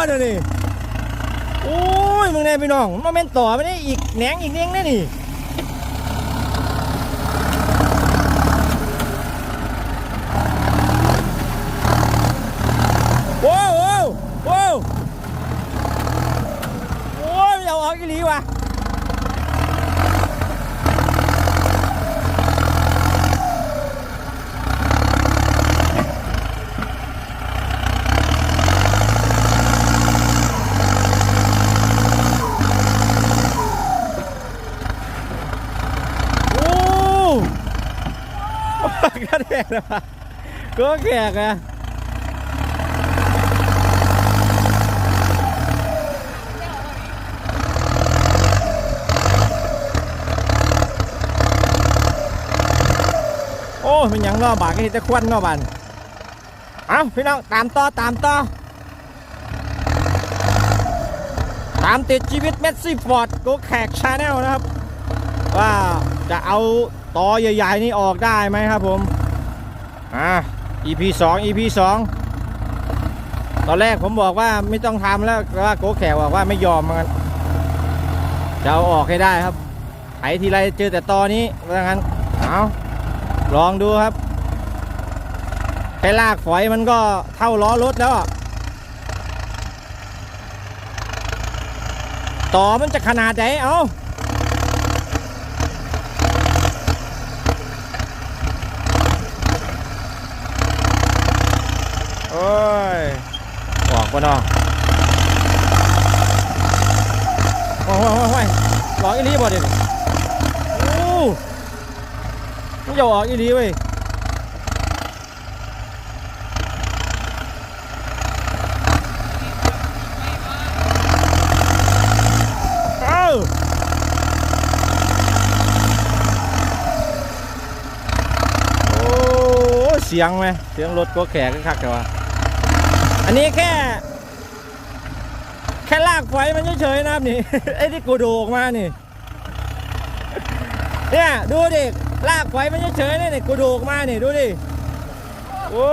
บ่เดี๋ยวนี้โอ้ยมึงแน่พี่น้องมันเป็นต่อไม่ได้อีกแหนงอีกเนียงแน่นี่โว้วโว้วโว้วโอ้ยอย่าออกอีหลีว่ะ โอ้ ก็แขกอะโอ้เป็นยังเนอบากก็เห็นแต่ควันเนอบันเอาพี่น้องตามต่อตามต่อตามติดชีวิตเมสซี่ฟอร์ดก็แขกชาแนลนะครับ ว่าจะเอาต่อใหญ่ ๆ นี่ออกได้ไหมครับผม อ่า EP 2 EP 2ตอนแรกผมบอกว่าไม่ต้องทำแล้วว่าโกแขกบอกว่าไม่ยอมเหมือนกันจะเอาออกให้ได้ครับไถทีไรเจอแต่ตอนี้ว่างั้นเอาลองดูครับแค่ลากฝอยมันก็เท่าล้อรถแล้วต่อมันจะขนาดไหนเอ้า โอ้ยออกปะเนาะโอ้ยโอ้ยโอ้ยหลอกอีลีบ่เด็ดโอ้มันจะออกอีลีเว้ยเอ้าโอ้เสียงไหมเสียงรถก็แขกคักแต่ว่า อันนี้แค่ แค่ลากไฟมันเฉยๆนะครับนี่ ไอ้ที่กูโดกมานี่ เนี่ยดูดิลากไฟมันเฉยๆนี่นี่กูโดกมานี่ดูดิโอ้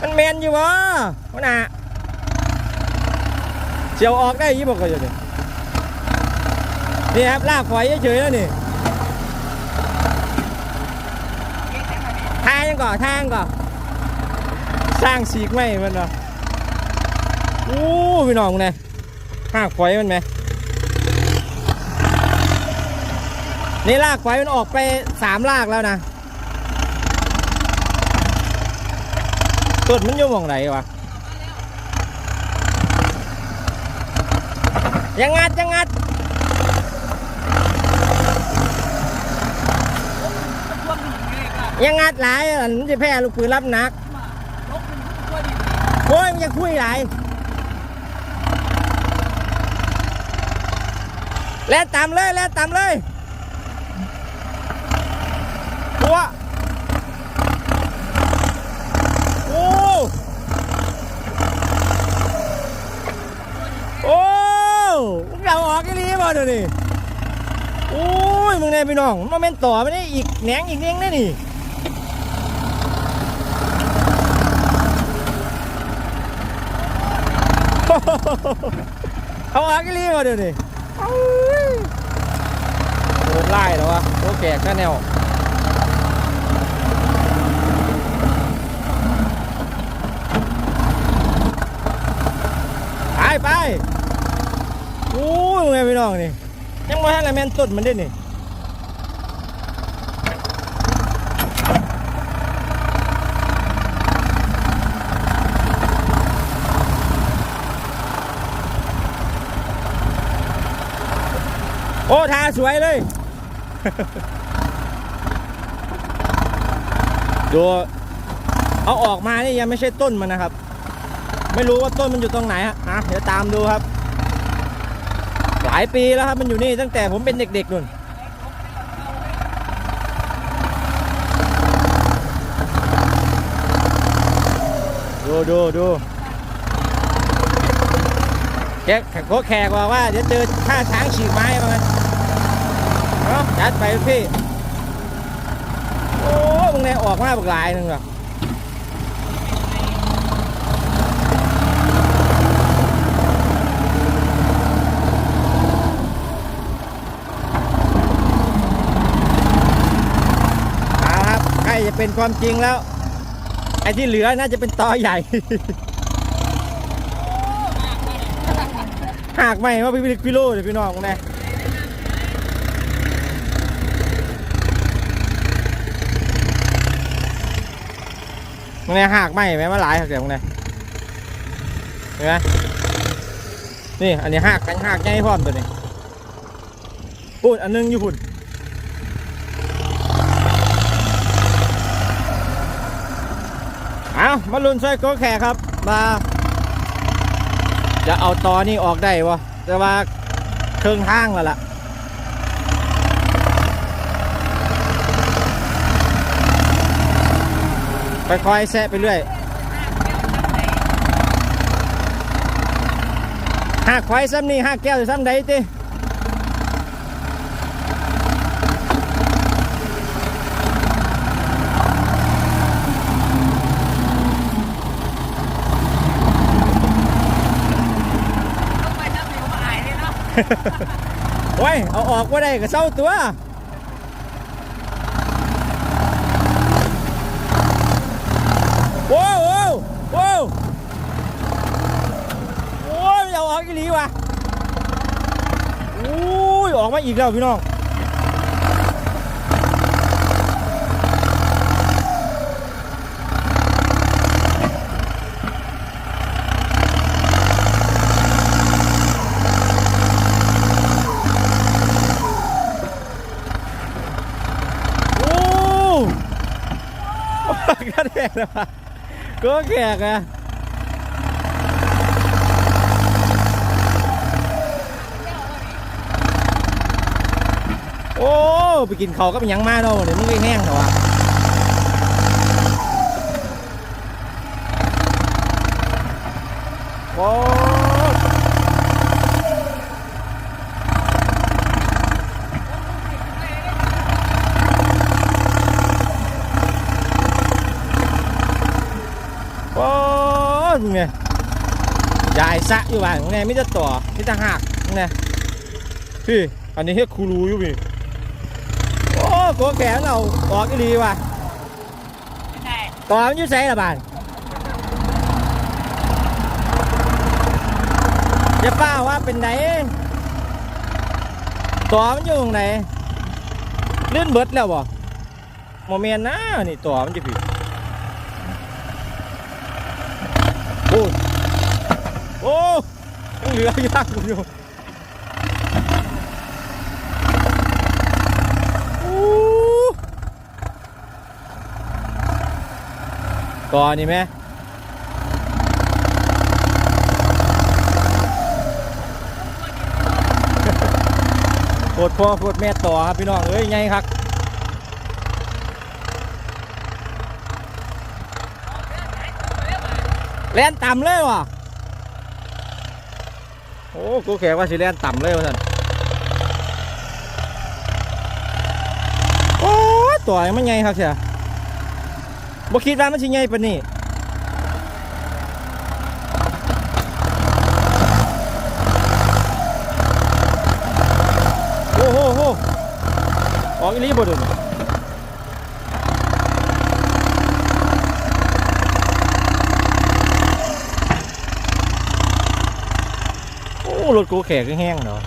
มันแมนอยู่วะวะน่ะเจียวออกได้ยี่บอกกันอยู่ดินี่ครับลากไฟเฉยๆแล้วนี่ทางยังก่อนทางก่อน สร้างสีกไหมมันเนาะอู้พี่น้องเนี่ยหากไฟมันไหมนี่ลากไฟมันออกไปสามลากแล้วนะต้นมันอยู่หมองไหนวะยังงัดยังงัดยังงัดหลายอันมันจะแพ้ลูกปืนรับนัก โอ้ยมันจะคุยหลายแล้วตามเลยแล้วตามเลยตัวโอ้โอ้มึงเอาออกกี่ลีบ่เดี๋ยวนี้โอ้ยมึงเนี่ยพี่น้องมันเป็นต่อไม่ได้อีกแหนงอีกเนียงแน่นี่ เอาอากลีมาเดี๋ยวนี้โดนไล่แล้ววะโอเคก็แนวไปไปโอ้ยไงพี่น้องนี่ยังไมาให้อะไรแมนต้นมันได้นี่ อ้ทาสวยเลย ดูเอาออกมานี่ยังไม่ใช่ต้นมันนะครับ ไม่รู้ว่าต้นมันอยู่ตรงไหนฮะอะเดี๋ยวตามดูครับ หลายปีแล้วครับมันอยู่นี่ตั้งแต่ผมเป็นเด็กๆนู่นดูดูดูแกโคแขกบอกว่าเดี๋ยวเจอท่าช้างฉีกไม้มากัน เนาจัดไปพี่ โอ้มึงในออกมาบักหลายหนึ่งหรอจะเป็นความจริงแล้ว ไอ้ที่เหลือน่าจะเป็นตอใหญ่หากไม่ว่าพี่พี่โลเดี๋ยวพี่น้องนะ เนี่ยหากไหม่ไหมว่าหลายหักเดี๋ยวมึงเนี่ยเห็นไหมนี่อันนี้หักกันหักใหญ่พร้อมตัวนี้พูดอันหนึงอยู่พุ่นเอามาลุนช่วยโกแขกครับมาจะเอาตอนี่ออกได้วะแต่ว่าเครื่องทางแล้วล่ะ ค่อยๆแซะไปเรื่อยหักไฟซ้ำนี่หักแก้วซ้ำใดติโอ้ย เอาออกว่าได้ก็เศร้าตัว โว้วโว้วโว้วโอ้ยเอาออกอีหลีว่ะโอ้ยออกมาอีกแล้วพี่น้องโอ้กระแดกเลยว่ะ ก็แขกอะโอ้ ไปกินเขาวก็เป็นยังมาเนาะเดี๋ยวมึงไปแห้งเถอะวะโอ้โอ้ มึงเนี่ยยายสะอยู่บ้านมึงเนี่ยไม่จะต่อไม่จะหักมึงเนี่ยพี่อันนี้เฮ็ดคูรูอยู่พี่โอ้โกแขนเราออกอีหลีว่ะต่อมันอยู่ไสละบ้านอย่าป้าว่าเป็นไหนต่อมันอยู่ตรงไหนเลื่อนเบิดแล้วบ่โมเมนต์นะนี่ต่อมันจะผิด โอ้ยโอ้ยังเหลือยากอยู่อู้ก่อนนี่ไหมปวดพ่อปวดแม่ต่อครับพี่น้องเอ้ยไงครับ แล่นต่ำเลยว่ะโอ้กูแขกว่าสิแล่นต่ำเลยว่าท่านโอ้ตัวมันใหญ่ครับเสียบ่คิดว่ามันสิใหญ่ปานนี้โอ้โหโหออกอีลีบ่ดุน รถกูแขกแห้งเนาะ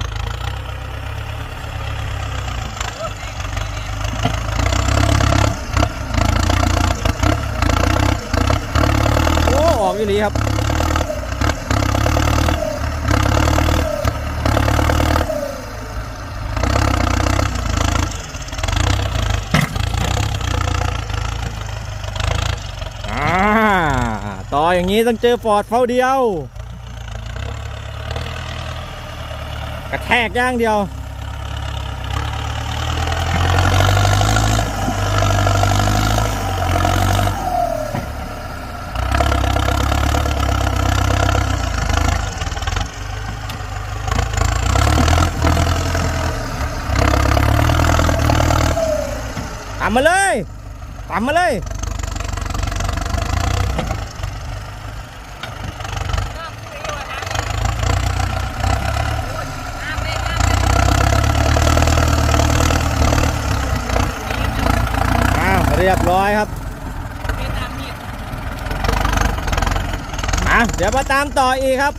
โอ้ออกอีหลีครับต่ออย่างนี้ต้องเจอฟอร์ดเฝ้าเดียว กระแทกย่างเดียวตามมาเลยตามมาเลย ร้อยครับมาเดี๋ยวมาตามต่ออีกครับ